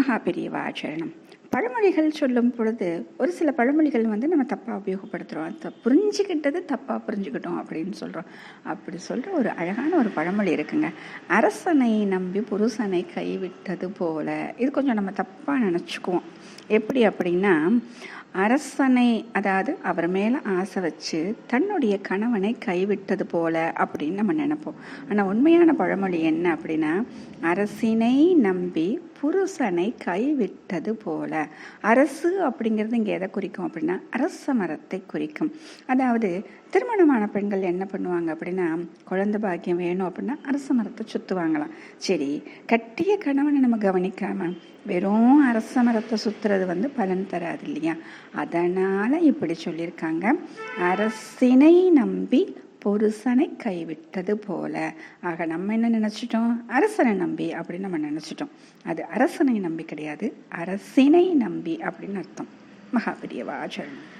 மகாபெரியவாச்சரணம் பழமொழிகள் சொல்லும் பொழுது ஒரு சில பழமொழிகள் வந்து நம்ம தப்பாக உபயோகப்படுத்துகிறோம் அதை புரிஞ்சுக்கிட்டது தப்பாக புரிஞ்சுக்கிட்டோம் அப்படின்னு சொல்கிறோம் அப்படி சொல்கிற ஒரு அழகான ஒரு பழமொழி இருக்குங்க. அரசனை நம்பி புருஷனை கைவிட்டது போல. இது கொஞ்சம் நம்ம தப்பாக நினச்சிக்குவோம். எப்படி அப்படின்னா அரசனை அதாவது அவர் மேலே ஆசை வச்சு தன்னுடைய கணவனை கைவிட்டது போல அப்படின்னு நம்ம நினைப்போம். ஆனால் உண்மையான பழமொழி என்ன அப்படின்னா அரசினை நம்பி புருஷனை கைவிட்டது போல. அரசு அப்படிங்கிறது இங்கே எதை குறிக்கும் அப்படின்னா அரச மரத்தை குறிக்கும். அதாவது திருமணமான பெண்கள் என்ன பண்ணுவாங்க அப்படின்னா குழந்தை பாக்கியம் வேணும் அப்படின்னா அரச மரத்தை சுற்றுவாங்களாம் சரி கட்டிய கணவனை நம்ம கவனிக்காம வெறும் அரச மரத்தை சுற்றுறது வந்து பலன் தராது இல்லையா? அதனால் இப்படி சொல்லியிருக்காங்க. அரசினை நம்பி பொருசனை கைவிட்டது போல. ஆக நம்ம என்ன நினச்சிட்டோம்? அரசனை நம்பி அப்படின்னு நம்ம நினச்சிட்டோம். அது அரசனை நம்பி கிடையாது. அரசினை நம்பி அப்படின்னு அர்த்தம். மகாபிரியவாச்சரணம்